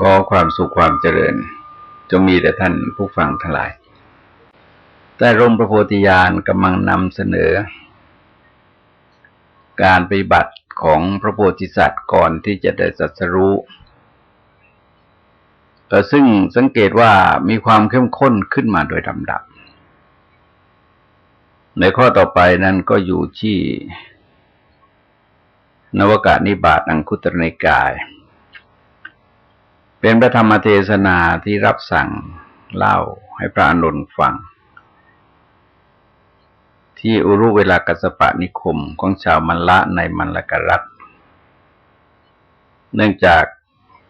ก็ความสุขความเจริญจงมีแต่ท่านผู้ฟังทั้งหลายแต่ร่มพระโพธิญาณกำลังนำเสนอ การปฏิบัติของพระโพธิสัตว์ก่อนที่จะได้สัสรู้แต่ซึ่งสังเกตว่ามีความเข้มข้นขึ้นมาโดยลำดับ ในข้อต่อไปนั้นก็อยู่ที่ นวกานิบาตอังคุตรนิกาย เป็นพระธรรมเทศนาที่รับสั่งเล่าให้พระอนุนฟัง ที่อุรุเวลากัสปะนิคมของชาวมันละในมันลกรัฐ เนื่องจาก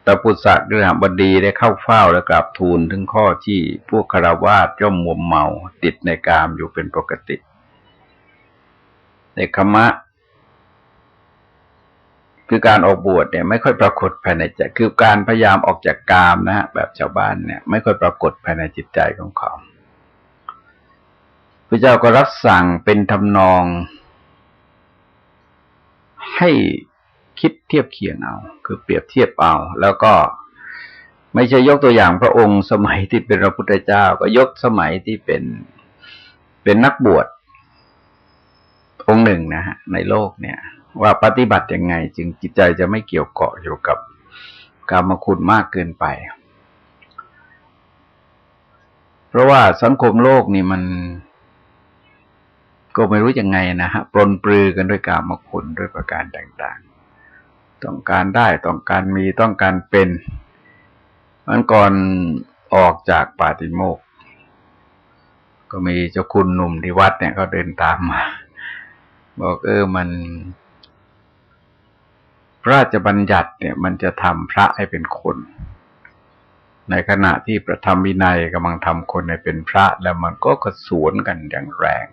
ตปุสักฤหบดีได้เข้าเฝ้าและกราบทูลถึงข้อที่พวกคารวาสย่อมมัวเมาติดในกามอยู่เป็นปกติในคมะ คือการออกบวชเนี่ยไม่ค่อยปรากฏภายในใจคือการพยายามออกจากกามนะฮะแบบชาวบ้านเนี่ย ไม่ค่อยปรากฏภายในจิตใจของเขาพระเจ้าก็รับสั่งเป็นทำนอง ให้คิดเทียบเคียงเอา คือเปรียบเทียบเอา แล้วก็ไม่ใช่ยกตัวอย่างพระองค์สมัยที่เป็นพระพุทธเจ้า ก็ยกสมัยที่เป็นเป็นนักบวชองค์หนึ่งนะฮะในโลกเนี่ย ว่าปฏิบัติยังไง จึงจิตใจจะไม่เกี่ยวเกาะอยู่กับกรรมคุณมากเกินไป เพราะว่าสังคมโลกนี่มัน ก็ไม่รู้ยังไงนะฮะปรนปลือกันด้วยกรรมคุณด้วยประการต่างๆ ต้องการได้ต้องการมีต้องการเป็นมันก่อนออกจากปาติโมก ก็มีเจ้าคุณหนุ่มที่วัดเนี่ยเขาเดินตามมา บอกเออมัน ระราชบัญญัติเนี่ยมันจะทำพระให้เป็นคน ในขณะที่ประธรรมวินัยกำลังทำคนให้เป็นพระแล้วมันก็กระสวนกันอย่างแรง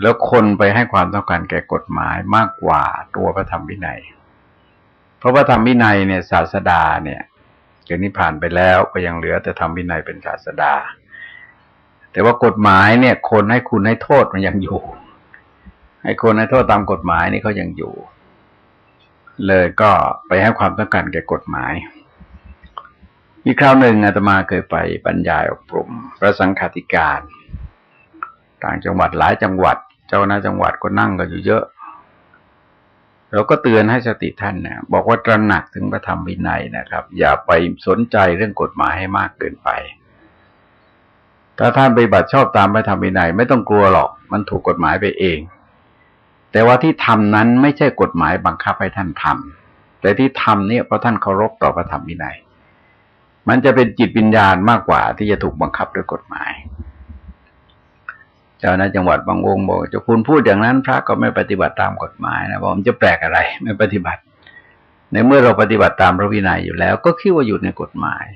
แล้วคนไปให้ความต้องการแก่กฎหมายมากกว่าตัวพระธรรมวินัย เพราะพระธรรมวินัยเนี่ยศาสดาเนี่ยเดี๋ยวนี้ผ่านไปแล้วก็ยังเหลือแต่ธรรมวินัยเป็นศาสดา แต่ว่ากฎหมายเนี่ย คนให้คุณให้โทษมันยังอยู่ ให้คนให้โทษตามกฎหมายนี่เขายังอยู่ เลยก็ไปให้ความต้องการแก่กฎหมายมีคราวหนึ่งอาตมาเคยไปบรรยายอบรมพระสังฆาธิการ ต่างจังหวัดหลายจังหวัด เจ้าหน้าจังหวัดก็นั่งกันอยู่เยอะเราก็เตือนให้สติท่านนะบอกว่าตระหนักถึงพระธรรมวินัยนะครับ อย่าไปสนใจเรื่องกฎหมายให้มากเกินไป ถ้าท่านไปบัติชอบตามพระธรรมวินัยไม่ต้องกลัวหรอก มันถูกกฎหมายไปเอง แต่ว่าที่ทำนั้นไม่ใช่กฎหมายบังคับให้ท่านทำแต่ที่ทำเนี่ยเพราะท่านเคารพต่อพระธรรมวินัย มันจะเป็นจิตวิญญาณมากกว่าที่จะถูกบังคับด้วยกฎหมาย เจ้าน้าจังหวัดบางวงบอกจะคุณพูดอย่างนั้น พระก็ไม่ปฏิบัติตามกฎหมายนะบอกมันจะแปลกอะไร ไม่ปฏิบัติ ในเมื่อเราปฏิบัติตามพระวินัยอยู่แล้ว ก็คิดว่าอยู่ในกฎหมาย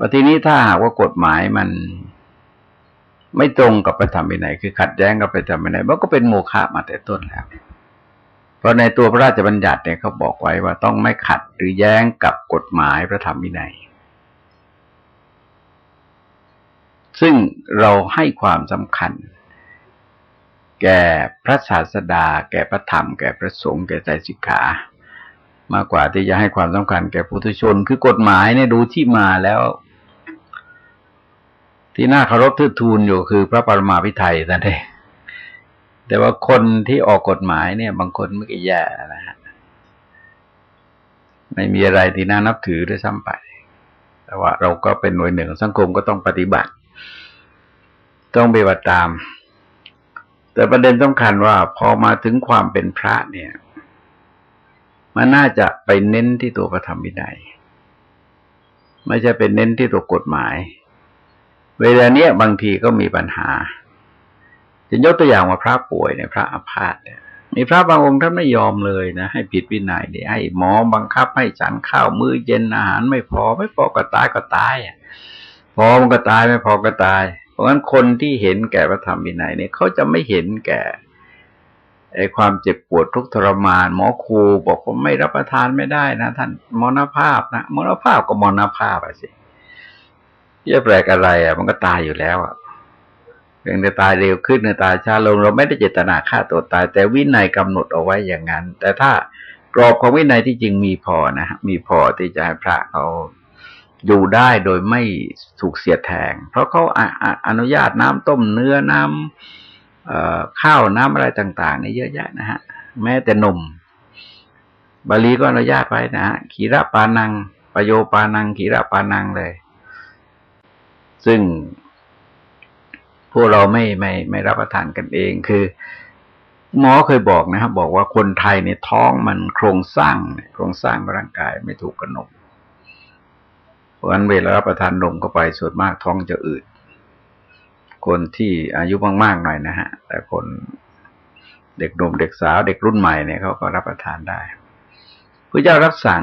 ปฏินี้ถ้าหากว่ากฎหมายมัน ไม่ตรงกับพระธรรมวินัยคือขัดแย้งกับพระธรรมวินัยมันก็เป็นโมฆะมาแต่ต้นแล้ว เพราะในตัวพระราชบัญญัติเนี่ยเขาบอกไว้ว่าต้องไม่ขัดหรือแย้งกับกฎหมายพระธรรมวินัย ซึ่งเราให้ความสำคัญ แก่พระศาสดา แก่พระธรรม แก่พระสงฆ์แก่ใจสิกขามากกว่าที่จะให้ความสำคัญแก่ปุถุชน คือกฎหมายเนี่ยดูที่มาแล้ว ที่น่าเคารพทื่อทูลอยู่คือพระปรมาภิไธยนั่นเองแต่ว่าคนที่ออกกฎหมายเนี่ย บางคนไม่ก็แย่นะฮะไม่มีอะไรที่น่านับถือด้วยซ้ำไป แต่ว่าเราก็เป็นหน่วยหนึ่งสังคมก็ต้องปฏิบัติ ต้องปฏิบัติตาม แต่ประเด็นสำคัญว่าพอมาถึงความเป็นพระเนี่ย มันน่าจะไปเน้นที่ตัวพระธรรมวินัยไม่ใช่เป็นเน้นที่ตัวกฎหมาย เวลาเนี้ยบางทีก็มีปัญหา จะยกตัวอย่างว่าพระป่วยเนี่ยพระอาพาธเนี่ยมีพระบางองค์ท่านไม่ยอมเลยนะให้ผิดวินัยเนี่ยให้หมอบังคับให้ฉันข้าวมื้อเย็นอาหารไม่พอไม่พอก็ตายก็ตายพอมันก็ตายไม่พอก็ตาย เพราะฉะนั้นคนที่เห็นแก่พระธรรมวินัยเนี่ยเขาจะไม่เห็นแก่ไอ้ความเจ็บปวดทุกทรมาน หมอครูบอกว่าไม่รับประทานไม่ได้นะ ท่านมรณภาพนะมรณภาพก็มรณภาพไปสิ จะแปลกอะไร อะ มันก็ตายอยู่แล้วอะเพียงแต่ตายเร็วขึ้นในตายช้าลงเราไม่ได้เจตนาฆ่าตัวตาย แต่วินัยกำหนดเอาไว้อย่างนั้น แต่ถ้ากรอบของวินัยที่จริงมีพอนะมีพอที่จะให้พระเขาอยู่ได้โดยไม่ถูกเสียดแทง เพราะเขาอออนุญาตน้ำต้มเนื้อน้ำเอ่อข้าวน้ำอะไรต่างๆนี่เยอะแยะนะฮะ แม้แต่นมบาลีก็อนุญาตไว้นะฮะขีระปานังปโยปานังขีระปานังเลย ซึ่ง พวกเราไม่ไม่ไม่รับประทานกันเองคือหมอเคยบอกนะครับ บอกว่าคนไทยในยท้องมันโครงสร้างโครงสร้างร่างกายไม่ถูกกับนมเพราะฉะนั้นเวลารับประทานนมเข้าไปส่วนมากท้องจะอืดคนที่อายุมากๆหน่อยนะฮะ แต่คนเด็กหนุ่มเด็กสาวเด็กรุ่นใหม่เนี่ยเขาก็รับประทานได้พระเจ้ารับสั่ง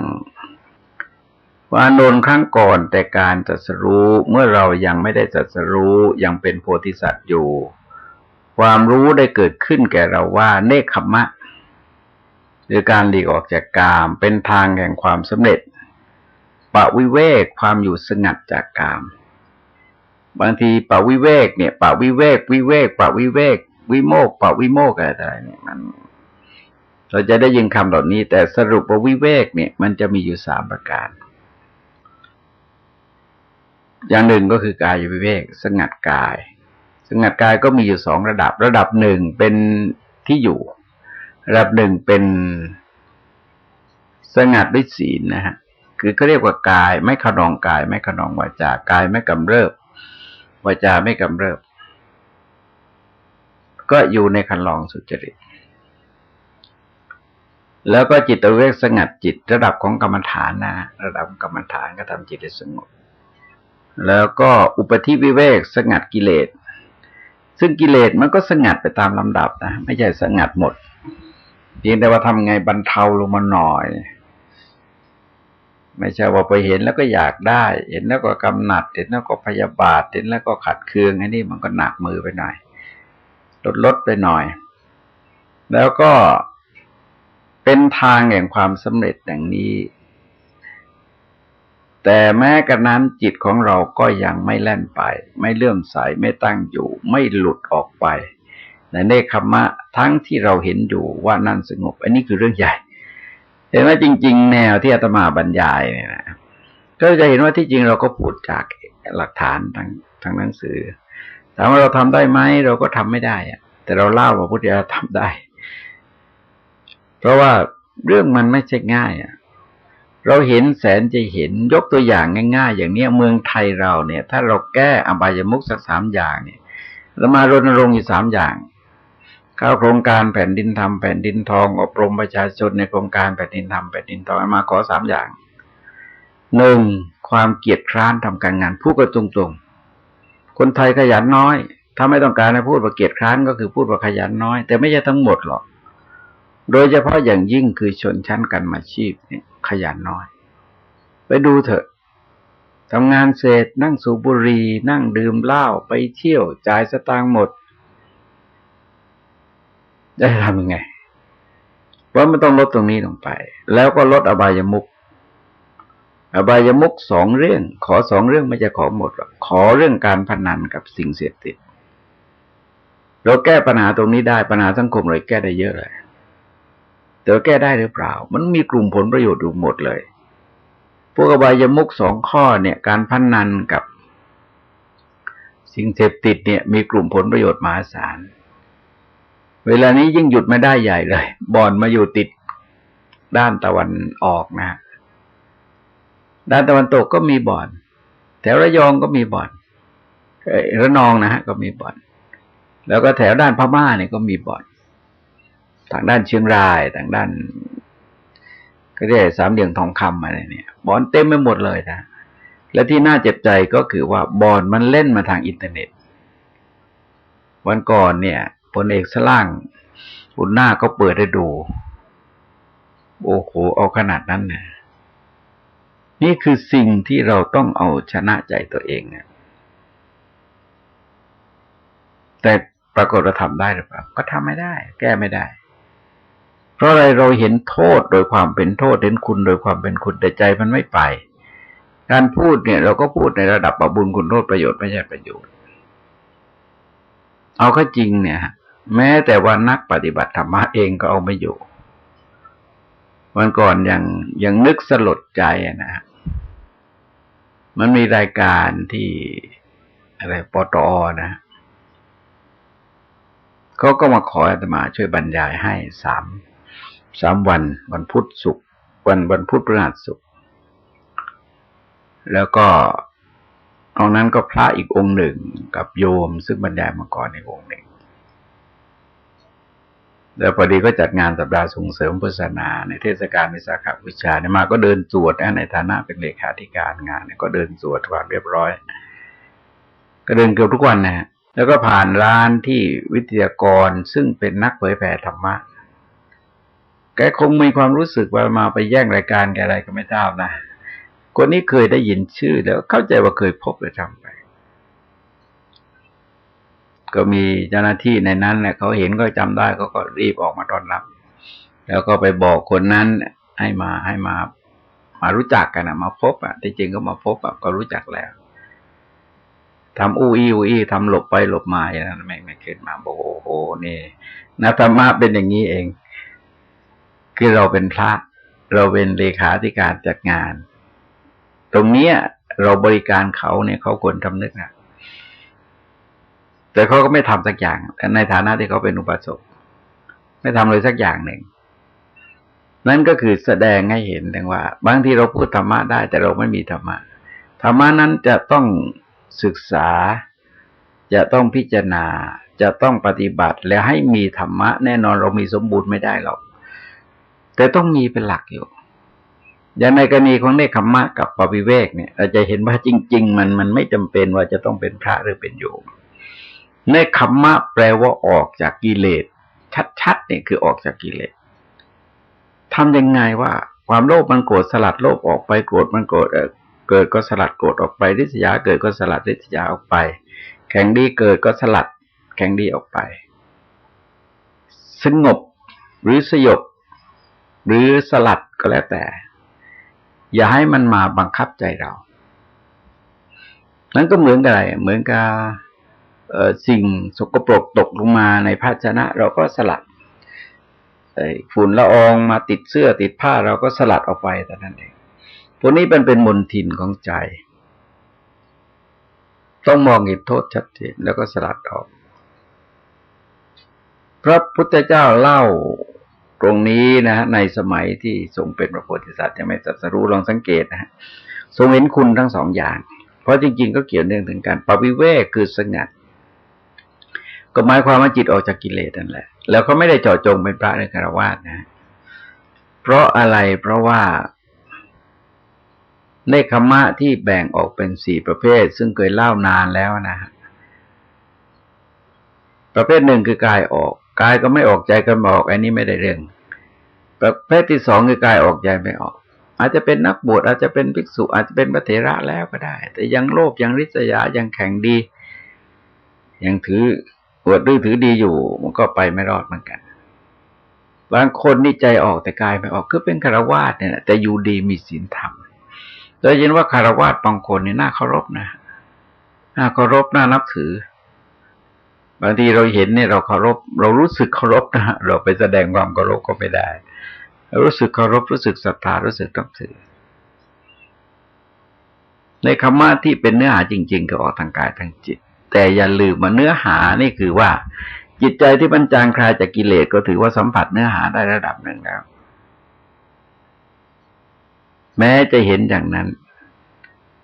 ว่าโนนครั้งก่อนแต่การตรัสรู้เมื่อเรายังไม่ได้ตรัสรู้ยังเป็นโพธิสัตว์อยู่ ความรู้ได้เกิดขึ้นแก่เราว่าเนคขมะหรือการหลีกออกจากกามเป็นทางแห่งความสำเร็จปะวิเวกความอยู่สงัดจากกาม บางทีปะวิเวกเนี่ยปะวิเวกวิเวกปะวิเวก วิโมกปะวิโมกอะไรต่างๆเนี่ยมัน เราจะได้ยินคำเหล่านี้ แต่สรุปว่าวิเวกเนี่ย มันจะมีอยู่สามประการ อย่างหนึ่งก็คือกายวิเวก สงัดกาย สงัดกายก็มีอยู่สองระดับ ระดับหนึ่งเป็นที่อยู่ ระดับหนึ่งเป็นสงัดด้วยศีลนะฮะคือเขาเรียกว่ากาย ไม่ขนองกาย ไม่ขนองวาจากายไม่กำเริบวาจาไม่กำเริบ ก็อยู่ในคันลองสุจริต แล้วก็จิตวิเวกสงัดจิตระดับของกรรมฐานนะระดับกรรมฐานก็ทำจิตให้สงบ แล้วก็อุปธิวิเวกสงัดกิเลส ซึ่งกิเลสมันก็สงัดไปตามลำดับนะไม่ใช่สงัดหมดเพียงแต่ว่าทำไงบรรเทาลงมาหน่อย ไม่ใช่ว่าไปเห็นแล้วก็อยากได้ เห็นแล้วก็กำหนัด เห็นแล้วก็พยาบาท เห็นแล้วก็ขัดเคืองไอ้นี่มันก็หนักมือไปหน่อย ลดลดไปหน่อย แล้วก็เป็นทางแห่งความสำเร็จอย่างนี้ แต่แม้กระนั้นจิตของเราก็ยังไม่แล่นไป ไม่เลื่อมใสไม่ตั้งอยู่ ไม่หลุดออกไป ในเนคขมะทั้งที่เราเห็นอยู่ว่านั่นสงบ อันนี้คือเรื่องใหญ่ เห็นว่าจริง ๆ แนวที่อาตมาบรรยายเนี่ยนะก็จะเห็นว่าที่จริงเราก็พูดจากหลักฐานทางทางหนังสือถามว่าเราทำได้ไหมเราก็ทำไม่ได้อะแต่เราเล่าว่าพุทธเจ้าทำได้ เพราะว่าเรื่องมันไม่ใช่ง่ายอะ เราเห็นแสนจะเห็นยกตัวอย่างง่าย ๆ อย่างเนี้ยเมืองไทยเราเนี่ย ถ้าเราแก้อบายมุกสักสามอย่างเนี่ยเรามารณรงค์อยู่สามอย่าง เข้าโครงการแผ่นดินทำแผ่นดินทองอบรมประชาชนในโครงการแผ่นดินทำแผ่นดินทองมาขอสามอย่างหนึ่งความเกียจคร้านทำการงานพูดกันตรงๆ คนไทยขยันน้อย ถ้าไม่ต้องการให้พูดว่าเกียจคร้านก็คือพูดว่าขยันน้อย แต่ไม่ใช่ทั้งหมดหรอก โดยเฉพาะอย่างยิ่งคือชนชั้นกันมาชีพเนี่ย ขยันน้อย ไปดูเถอะทำงานเสร็จนั่งสูบบุหรี่นั่งดื่มเหล้าไปเที่ยวจ่ายสตางค์หมดจะทำยังไงเพรามันต้องลดตรงนี้ลงไป แล้วก็ลดอบายมุก อบายมุกสองเรื่อง ขอสองเรื่องไม่จะขอหมดหรอกขอเรื่องการพนันกับสิ่งเสพติดเราแก้ปัญหาตรงนี้ได้ปัญหาสังคมเลยแก้ได้เยอะเลย แต่ว่าแก้ได้หรือเปล่า มันมีกลุ่มผลประโยชน์อยู่หมดเลย พวกอบายมุกสองข้อเนี่ย การพันนันกับ สิ่งเสพติดเนี่ย มีกลุ่มผลประโยชน์มหาศาล เวลานี้ยิ่งหยุดไม่ได้ใหญ่เลยบอลมาอยู่ติดด้านตะวันออกนะ ด้านตะวันตกก็มีบ่อน แถวระยองก็มีบ่อนระนองนะฮะก็มีบ่อน แล้วก็แถวด้านพม่าเนี่ยก็มีบ่อน ทางด้านเชียงรายทางด้าน ก็เรียกสามเหลี่ยมทองคำอะไรเนี่ยบอนเต็มไปหมดเลยนะและที่น่าเจ็บใจก็คือว่าบอนมันเล่นมาทางอินเทอร์เน็ต วันก่อนเนี่ยพลเอกสล่างอุนหน้าก็เปิดให้ดู โอ้โหเอาขนาดนั้นเนี่ยนี่คือสิ่งที่เราต้องเอาชนะใจตัวเองเนี่ยแต่ปรากฏเราทำได้หรือเปล่า ก็ทำไม่ได้ แก้ไม่ได้ เพราะอะไรเราเห็นโทษโดยความเป็นโทษเห็นคุณโดยความเป็นคุณแต่ใจมันไม่ไป การพูดเนี่ย เราก็พูดในระดับบบุญคุณโทษประโยชน์ไม่ใช่ประโยชน์ เอาข้าจริงเนี่ยแม้แต่ว่านักปฏิบัติธรรมะเองก็เอาไม่อยู่วันก่อนยังยังนึกสลดใจนะฮะมันมีรายการที่อะไรปตอนะเขาก็มาขออาตมาช่วยบรรยายให้สาม สามวัน วันพุธศุกร์วันวันพุธพฤหัสศุกร์แล้วก็ตรงนั้นก็พระอีกองค์หนึ่งกับโยมซึ่งบรรยายมาก่อนในองค์หนึ่ง แล้วพอดีก็จัดงานสัปดาห์ส่งเสริมพุทธศาสนา ในเทศกาลวิสาขบูชาเนี่ยมาก็เดินสวดนะในฐานะเป็นเลขาธิการงานเนี่ยก็เดินสวดความเรียบร้อย ก็เดินเกือบทุกวันนะฮะแล้วก็ผ่านร้านที่วิทยากรซึ่งเป็นนักเผยแผ่ธรรมะ แกคงมีความรู้สึกว่ามาไปแย่งรายการแกอะไรก็ไม่ทราบนะคนนี้เคยได้ยินชื่อแล้วเข้าใจว่าเคยพบเลยทำไป ก็มีเจ้าหน้าที่ในนั้นแหละเขาเห็นก็จำได้ก็ก็รีบออกมาต้อนรับ แล้วก็ไปบอกคนนั้นให้มาให้มามารู้จักกันนะมาพบอะที่จริงก็มาพบอะก็รู้จักแล้วทำอู้อี้อู้อี้ทำหลบไปหลบมาอย่างนั้นไม่ไม่ขึ้นมาบอกโอ้โหนี่นัธรรมะเป็นอย่างนี้เอง คือเราเป็นพระ เราเป็นเลขาธิการจัดงาน ตรงเนี้ย เราบริการเขาเนี่ยเขาควรทำนึกนะแต่เขาก็ไม่ทำสักอย่างในฐานะที่เขาเป็นอุปสมบไม่ทำเลยสักอย่างหนึ่ง นั่นก็คือแสดงให้เห็นถึงว่า บางทีเราพูดธรรมะได้ แต่เราไม่มีธรรมะธรรมะนั้นจะต้องศึกษา จะต้องพิจารณา จะต้องปฏิบัติแล้วให้มีธรรมะ แน่นอนเรามีสมบูรณ์ไม่ได้หรอก แต่ต้องมีเป็นหลักอยู่ อย่างในกรณีของเนคขมมะกับปวิเวกเนี่ยเราจะเห็นว่าจริง ๆ มันมันไม่จำเป็นว่าจะต้องเป็นพระหรือเป็นโยมเนคขมมะแปลว่าออกจากกิเลสชัดๆเนี่ยคือออกจากกิเลสทำยังไงว่า ความโลภมันโกรธสลัดโลภออกไปโกรธมันโกรธเกิดก็สลัดโกรธออกไปริษยาเกิดก็สลัดริษยาออกไป แข่งดีเกิดก็สลัด แข่งดีออกไป สงบหรือสยบ หรือสลัดก็แล้วแต่ อย่าให้มันมาบังคับใจเรา นั้นก็เหมือนกับอะไร เหมือนกับสิ่งสกปรกตกลงมาในภาชนะ เราก็สลัดฝุ่นละอองมาติดเสื้อติดผ้าเราก็สลัดออกไปแต่นั้นเองพวกนี้เป็นเป็นมนทินของใจ ต้องมองเหตุโทษชัดเจนแล้วก็สลัดออก พระพุทธเจ้าเล่า ตรงนี้นะฮะในสมัยที่ทรงเป็นพระโพธิสัตว์ยังไม่ตรัสรู้ลองสังเกตนะฮะทรงเห็นคุณทั้งสองอย่าง เพราะจริง ๆ ก็เกี่ยวเนื่องถึงการปวิเวกคือสงัด ก็หมายความว่าจิตออกจากกิเลสนั่นแหละ แล้วก็ไม่ได้เจาะจงเป็นพระในคารวาสนะ เพราะอะไรเพราะว่าเนคขมะที่แบ่งออกเป็นสี่ประเภท ซึ่งเคยเล่านานแล้วนะฮะประเภทหนึ่งคือกายออก กายก็ไม่ออกใจก็ไม่ออกอันนี้ไม่ได้เรื่องประเภทที่สองคือกายออกใจไม่ออก อาจจะเป็นนักบวชอาจจะเป็นภิกษุ อาจจะเป็นพระเถระแล้วก็ได้ แต่ยังโลภยังริษยายังแข็งดี ยังถือปวดดื้อถือดีอยู่ มันก็ไปไม่รอดเหมือนกันบางคนนี่ใจออกแต่กายไม่ออกคือเป็นคารวาสเนี่ยแต่อยู่ดีมีศีลธรรมโดยยินว่าคารวาสบางคนนี่น่าเคารพนะน่าเคารพน่านับถือ บางทีเราเห็นเนี่ยเราเคารพ เรารู้สึกเคารพนะเราไปแสดงความเคารพก็ไม่ได้รารู้สึกเคารพรู้สึกศรัทธารู้สึกนับถือในคำว่าที่เป็นเนื้อหาจริง ๆ ก็ออกทางกายทางจิต แต่อย่าลืมมาเนื้อหานี่คือว่า จิตใจที่มันจางคลายจากกิเลสก็ถือว่าสัมผัสเนื้อหาได้ระดับหนึ่งแล้ว แม้จะเห็นอย่างนั้น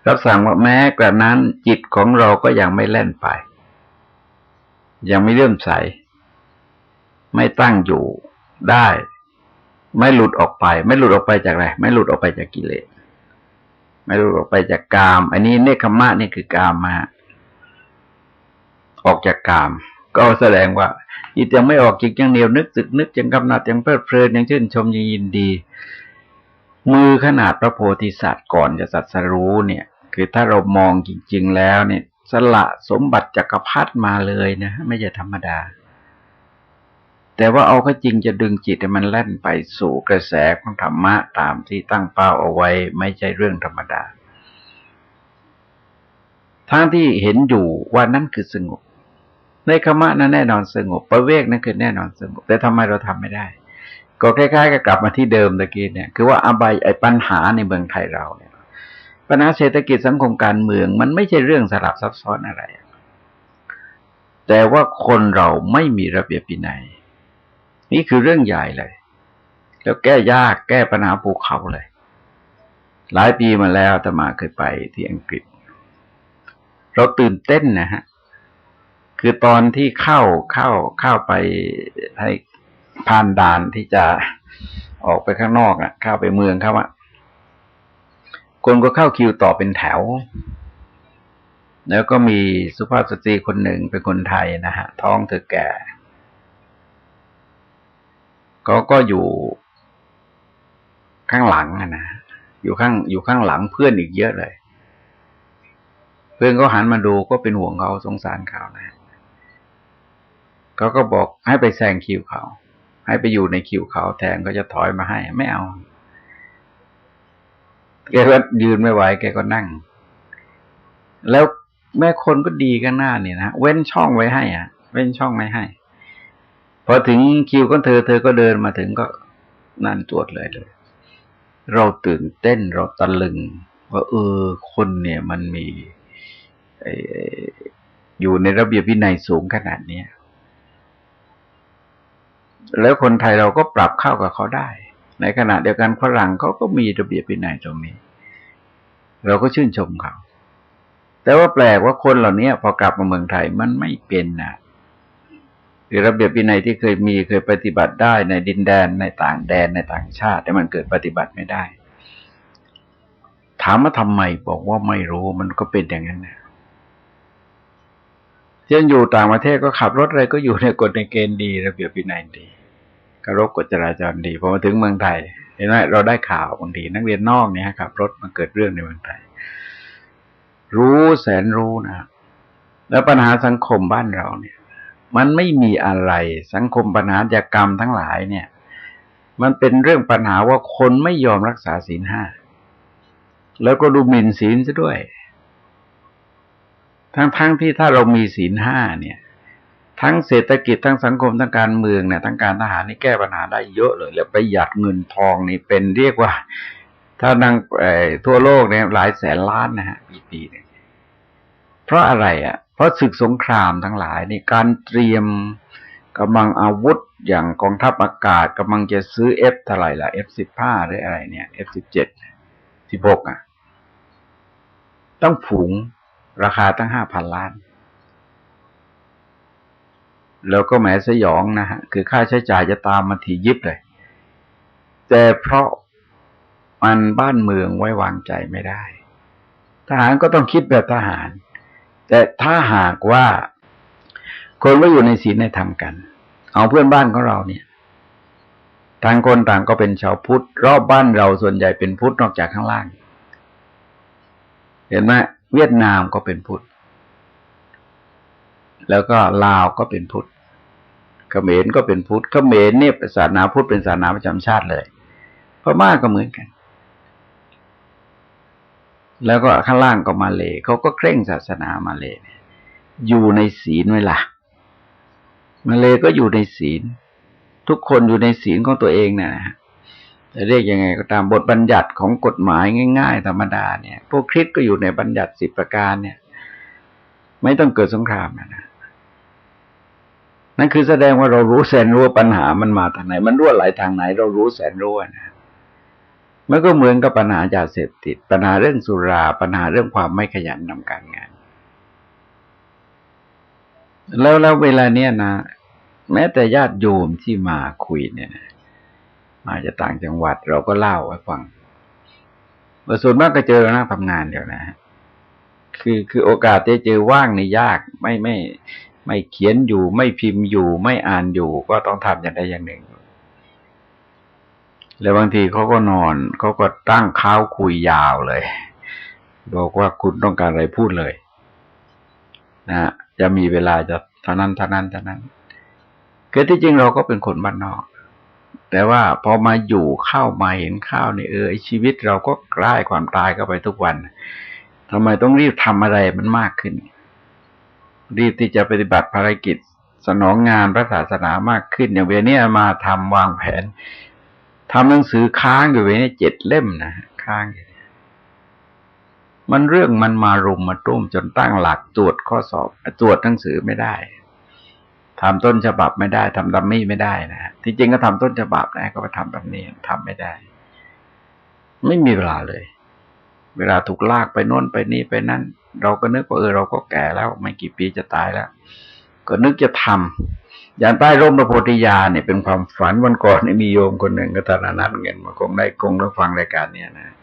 รับสั่งว่าแม้กระนั้นจิตของเราก็ยังไม่แล่นไป ยังไม่เลื่อมใส ไม่ตั้งอยู่ได้ ไม่หลุดออกไป ไม่หลุดออกไปจากอะไรไม่หลุดออกไปจากกิเลสไม่หลุดออกไปจากกาม อันนี้เนคขมะนี่คือกามมาออกจากกาม ก็แสดงว่าจิตยังไม่ออกจิตยังเหนียวนึกสึกนึกยังกำหนัดยังเพลิดเพลินยังชื่นชมยังยินดี มือขนาดพระโพธิสัตว์ก่อนจะสัตสรู้เนี่ย คือถ้าเรามองจริง ๆ แล้วเนี่ย สละสมบัติจักรพรรดิมาเลยนะไม่ใช่ธรรมดา แต่ว่าเอาก็จริงจะดึงจิตให้มันแล่นไปสู่กระแสของธรรมะตามที่ตั้งเป้าเอาไว้ไม่ใช่เรื่องธรรมดา ทั้งที่เห็นอยู่ว่านั่นคือสงบ ในคมะนั้นแน่นอนสงบ ประเวกนั่นคือแน่นอนสงบ แต่ทำไมเราทำไม่ได้ ก็คล้ายๆกับกลับมาที่เดิมตะกี้เนี่ย คือว่าอบายไอ้ปัญหาในเมืองไทยเราเนี่ย ปัญหาเศรษฐกิจสังคมการเมือง มันไม่ใช่เรื่องสลับซับซ้อนอะไร แต่ว่าคนเราไม่มีระเบียบวินัย นี่คือเรื่องใหญ่เลย แล้วแก้ยากแก้ปัญหาภูเขาเลย หลายปีมาแล้วแตมาเคยไปที่อังกฤษ เราตื่นเต้นนะฮะ คือตอนที่เข้าเข้าเข้าไปให้ผ่านด่านที่จะออกไปข้างนอกอะ เข้าไปเมืองเขาอะ คนก็เข้าคิวต่อเป็นแถว แล้วก็มีสุภาพสตรีคนหนึ่งเป็นคนไทยนะฮะ ท้องเธอแก่ก็ก็อยู่ข้างหลังนะอยู่ข้างอยู่ข้างหลังเพื่อนอีกเยอะเลย เพื่อนก็หันมาดูก็เป็นห่วงเขาสงสารเขานะเขาก็บอกให้ไปแซงคิวเขา ให้ไปอยู่ในคิวเขาแทนก็จะถอยมาให้ ไม่เอา แกก็ยืนไม่ไหวแกก็นั่ง แล้วแม่คนก็ดีกันหน้าเนี่ยนะเว้นช่องไว้ให้อะ เว้นช่องไม่ให้พอถึงคิวของเธอเธอก็เดินมาถึงก็นั่นตรวจเลยเลย เราตื่นเต้นเราตะลึง ว่าเออคนเนี่ยมันมีอยู่ในระเบียบวินัยสูงขนาดนี้แล้วคนไทยเราก็ปรับเข้ากับเขาได้ ในขณะเดียวกันฝรั่งเขาก็มีระเบียบวินัยตรงนี้ เราก็ชื่นชมเขา แต่ว่าแปลกว่าคนเหล่านี้พอกลับมาเมืองไทยมันไม่เป็นนะคือระเบียบวินัยที่เคยมีเคยปฏิบัติได้ในดินแดนในต่างแดนในต่างชาติ แต่มันเกิดปฏิบัติไม่ได้ ถามว่าทำไมบอกว่าไม่รู้มันก็เป็นอย่างนั้นนะเช่นอยู่ต่างประเทศก็ขับรถอะไรก็อยู่ในกฎในเกณฑ์ดี ระเบียบวินัยดี กรบกฎจราจรดีพอมาถึงเมืองไทยเห็นไหมเราได้ข่าวบางทีนักเรียนนอกเนี่ยขับ รถมาเกิดเรื่องในเมืองไทย รู้แสนรู้นะแล้วปัญหาสังคมบ้านเราเนี่ย มันไม่มีอะไรสังคมปัญหาจากกรรมทั้งหลายเนี่ย มันเป็นเรื่องปัญหาว่าคนไม่ยอมรักษาศีลห้าแล้วก็ดูหมิ่นศีลซะด้วย ทั้งๆทที่ถ้าเรามีศีลห้าเนี่ย ทั้งเศรษฐกิจทั้งสังคมทั้งการเมืองเนี่ยทั้งการทหารนี่แก้ปัญหาได้เยอะเลย แล้วประหยัดเงินทองนี่เป็นเรียกว่า ถ้านังทั่วโลกเนี่ยหลายแสนล้านนะฮะปีปีเนี่ยเพราะอะไรอะ เพราะศึกสงครามทั้งหลายนี่การเตรียมกำลังอาวุธอย่างกองทัพอากาศกำลังจะซื้อเอฟเท่าไหร่ละเอฟสิบห้าหรืออะไรเนี่ยเอฟสิบเจ็ดสิบหกอะ ต้องผูงราคาตั้งห้าพันล้าน แล้วก็แหมสยองนะฮะคือค่าใช้จ่ายจะตามมาทียิบเลย แต่เพราะมันบ้านเมืองไว้วางใจไม่ได้ ทหารก็ต้องคิดแบบทหาร แต่ถ้าหากว่าคนไม่อยู่ในศีลในธรรมกัน เอาเพื่อนบ้านของเราเนี่ยทางคนต่างก็เป็นชาวพุทธ รอบบ้านเราส่วนใหญ่เป็นพุทธนอกจากข้างล่าง เห็นไหมเวียดนามก็เป็นพุทธ แล้วก็ลาวก็เป็นพุทธเขมรก็เป็นพุทธเขมรเนี่ยศาสนาพุทธเป็นศาสนาประจำชาติเลยพม่าก็เหมือนกัน แล้วก็ข้างล่างก็มาเลยเขาก็เคร่งศาสนามาเลยอยู่ในศีลเวลามาเลยก็อยู่ในศีล ทุกคนอยู่ในศีลของตัวเองเนี่ยนะจะเรียกยังไงก็ตามบทบัญญัติของกฎหมายง่าย ๆ ธรรมดาเนี่ย พวกคริสก็อยู่ในบัญญัติสิบประการเนี่ย ไม่ต้องเกิดสงครามนะนั่นคือแสดงว่าเรารู้แสนรู้ปัญหามันมาทางไหน มันรั่วไหลทางไหน เรารู้แสนรู้นะมันก็เหมือนกับปัญหายาเสพติด ปัญหาเรื่องสุรา ปัญหาเรื่องความไม่ขยันทำการงาน แล้วแล้วเวลาเนี้ยนะแม้แต่ญาติโยมที่มาคุยเนี่ยมาจากต่างจังหวัดเราก็เล่าให้ฟังส่วนมากก็เจอนั่งทำงานเดียวนะะ คือคือโอกาสที่เจอว่างนี่ยากไม่ไม่ไม่เขียนอยู่ ไม่พิมพ์อยู่ ไม่อ่านอยู่ ก็ต้องทำอย่างใดอย่างหนึ่ง แล้วบางทีเขาก็นอนเขาก็ตั้งข้าวคุยยาวเลย บอกว่าคุณต้องการอะไรพูดเลยนะจะมีเวลาจะเท่านั้นเท่านั้นเท่านั้นคือที่จริงเราก็เป็นคนบ้านนอก แต่ว่าพอมาอยู่เข้ามาเห็นข้าวนี่เออชีวิตเราก็ใกล้ความตายเข้าไปทุกวัน ทำไมต้องรีบทำอะไรมันมากขึ้น รีบที่จะปฏิบัติภารกิจ สนองงานพระศาสนามากขึ้น อย่างเวลานี้มาทำวางแผนทำหนังสือค้างอยู่เวลานี้เจ็ดเล่มนะค้างอยู่มันเรื่องมันมารุมมาตุ้มจนตั้งหลักตรวจข้อสอบตรวจหนังสือไม่ได้ทำต้นฉบับไม่ได้ทำดัมมี่ไม่ได้นะที่จริงก็ทำต้นฉบับนะ ก็ไปทำแบบนี้ทำไม่ได้ ไม่มีเวลาเลย เวลาถูกลากไปโน่นไปนี่ไปนั่น เราก็นึกว่าเออเราก็แก่แล้ว ไม่กี่ปีจะตายแล้ว ก็นึกจะทำอย่างใต้ร่มพระโพธิญาณเนี่ยเป็นความฝันวันก่อนนี่มีโยมคนหนึ่งก็ตานัดเงินมาคงได้คงได้ฟังรายการเนี่ยนะ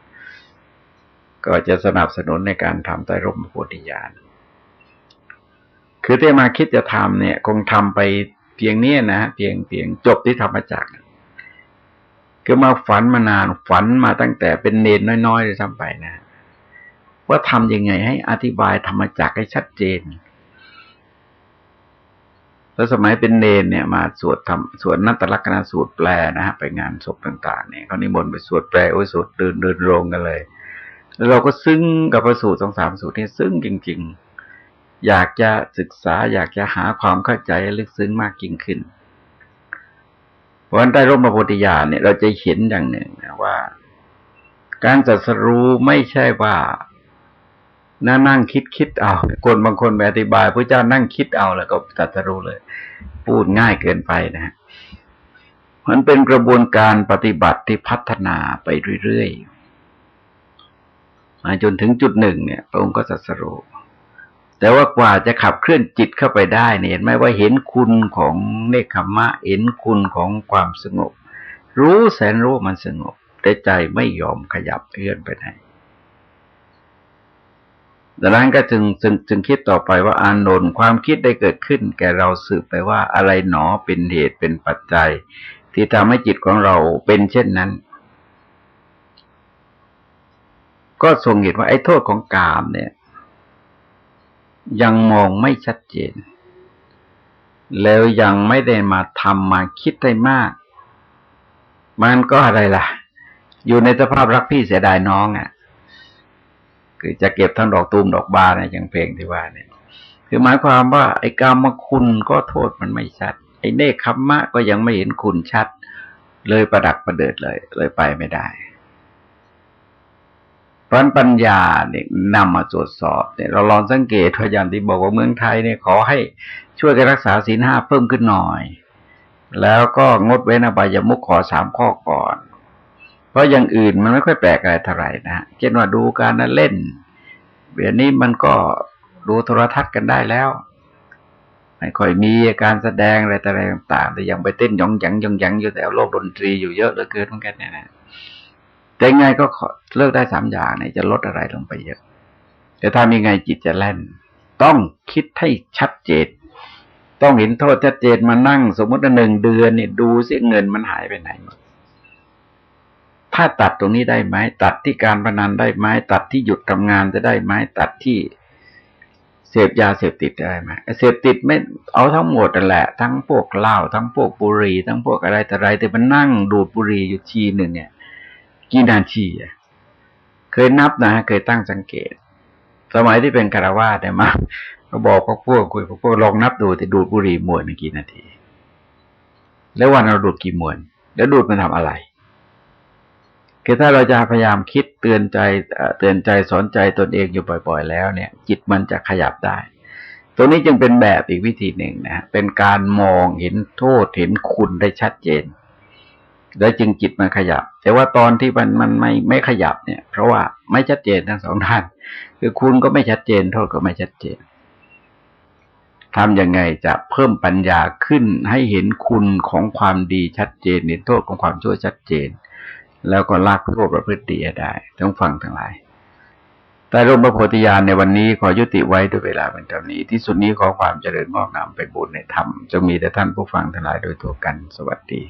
ก็จะสนับสนุนในการทำใต้ร่มพระโพธิญาณคือที่มาคิดจะทำเนี่ย คงทำไปเพียงเนี้นะเพียงเพียงจบที่ธรรมจักรคือมาฝันมานานฝันมาตั้งแต่เป็นเนนน้อยๆเลยซ้ำไปนะ ว่าทำยังไงให้อธิบายธรรมจักให้ชัดเจน แล้วสมัยเป็นเนนเนี่ยมาสวดทำสวดนัตตลักษณะสูตรแปลนะฮะไปงานศพต่าง ๆ เนี่ยเขานิมนต์ไปสวดแปลโอ้ยสวดเดินเดินโรงกันเลย แล้วเราก็ซึ้งกับพระสูตรสองสามสูตรที่ซึ้งจริง ๆ อยากจะศึกษาอยากจะหาความเข้าใจลึกซึ้งมากยิ่งขึ้น เพราะฉะนั้นใต้ร่มพระโพธิญาณเนี่ยเราจะเห็นอย่างหนึ่งนะว่า การจัดสรู้ไม่ใช่ว่า นั่งนั่งคิดคิดเอาคนบางคนไปอธิบายพระเจ้านั่งคิดเอาแล้วก็ตัดสรู้เลย พูดง่ายเกินไปนะฮะมันเป็นกระบวนการปฏิบัติที่พัฒนาไปเรื่อยๆมาจนถึงจุดหนึ่งเนี่ยพระองค์ก็ตัดสรู้แต่ว่ากว่าจะขับเคลื่อนจิตเข้าไปได้เนี่ยเห็นไหมว่าเห็นคุณของเนคขมะ เห็นคุณของความสงบ รู้แสนรู้มันสงบ แต่ใจไม่ยอมขยับเคลื่อนไปไหน ดังนั้นก็จึงจึงจึงคิดต่อไปว่าอานนท์ความคิดได้เกิดขึ้น แก่เราสืบไปว่าอะไรหนอเป็นเหตุเป็นปัจจัย ที่ทำให้จิตของเราเป็นเช่นนั้น ก็ทรงเห็นว่าไอ้โทษของกามเนี่ย ยังมองไม่ชัดเจน แล้วยังไม่ได้มาทำมาคิดได้มาก มันก็อะไรล่ะ อยู่ในสภาพรักพี่เสียดายน้องอะ่ะ คือจะเก็บทั้งดอกตูมดอกบานนะอย่างเพลงที่ว่าเนี่ย คือหมายความว่าไอ้กรรมคุณก็โทษมันไม่ชัด ไอ้เนคขมมะก็ยังไม่เห็นคุณชัด เลยประดักประเดิดเลย เลยไปไม่ได้พราะปัญญาเนี่ยนำมาตรวจสอบเนี่ยเราลองสังเกตว่าอย่างที่บอกว่าเมืองไทยเนี่ยขอให้ช่วยกันรักษาศีลห้าเพิ่มขึ้นหน่อย แล้วก็งดเว้นอบายมุขขอสามข้อก่อน เพราะอย่างอื่นมันไม่ค่อยแปลกอะไรเท่าไหร่นะเช่นว่าดูการเล่นเดี๋ยวนี้มันก็ดูโทรทัศน์กันได้แล้วไม่ค่อยมีการแสดงอะไรแต่อะไรต่างๆ แต่ยังไปเต้นยองยังยองยังอยู่แต่โลกดนตรีอยู่เยอะเหลือเกินเหมือนกันเนี่ยนะแต่ไงก็เลิกได้สามอย่างเนี่ยจะลดอะไรลงไปเยอะ แต่ถ้ามีไงจิตจะแล่น ต้องคิดให้ชัดเจนต้องเห็นโทษชัดเจนมานั่ง สมมติหนึ่งเดือนเนี่ยดูสิเงินมันหายไปไหนหมด ถ้าตัดตรงนี้ได้ไหมตัดที่การพนันได้ไหมตัดที่หยุดทำงานจะได้ไหมตัดที่เสพยาเสพติดได้ไหมเสพติดไม่เอาทั้งหมดนั่นแหละ ทั้งพวกเหล้าทั้งพวกบุหรี่ทั้งพวกอะไรแต่ไร แต่มันนั่งดูดบุหรี่อยู่ทีหนึ่งเนี่ยกี่นาทีอะเคยนับนะเคยตั้งสังเกต สมัยที่เป็นคารวาสเนี่ยมาก็บอกพวกพวกคุยพวกพวกลองนับดูแต่ดูดบุหรี่มวนกี่นาที แล้ววันเราดูดกี่มวนแล้วดูดมันทำอะไร คือถ้าเราจะพยายามคิดเตือนใจเตือนใจสอนใจตนเองอยู่บ่อย ๆ แล้วเนี่ย จิตมันจะขยับได้ ตัวนี้จึงเป็นแบบอีกวิธีหนึ่งนะเป็นการมองเห็นโทษเห็นคุณได้ชัดเจน แล้วจึงจิตมันขยับ แต่ว่าตอนที่มันมันไม่ไม่ขยับเนี่ย เพราะว่าไม่ชัดเจนทั้งสองด้าน คือคุณก็ไม่ชัดเจน โทษก็ไม่ชัดเจนทำยังไงจะเพิ่มปัญญาขึ้นให้เห็นคุณของความดีชัดเจนเห็นโทษของความชั่วชัดเจน แล้วก็ลากโทษประพฤติดีได้ต้องฟังทั้งหลาย แต่ร่มพระโพธิญาณในวันนี้ขอยุติไว้ด้วยเวลาเป็นเท่านี้ ที่สุดนี้ขอความเจริญงอกงามไปบุญในธรรมจะมีแต่ท่านผู้ฟังทั้งหลายโดยตัวกัน สวัสดี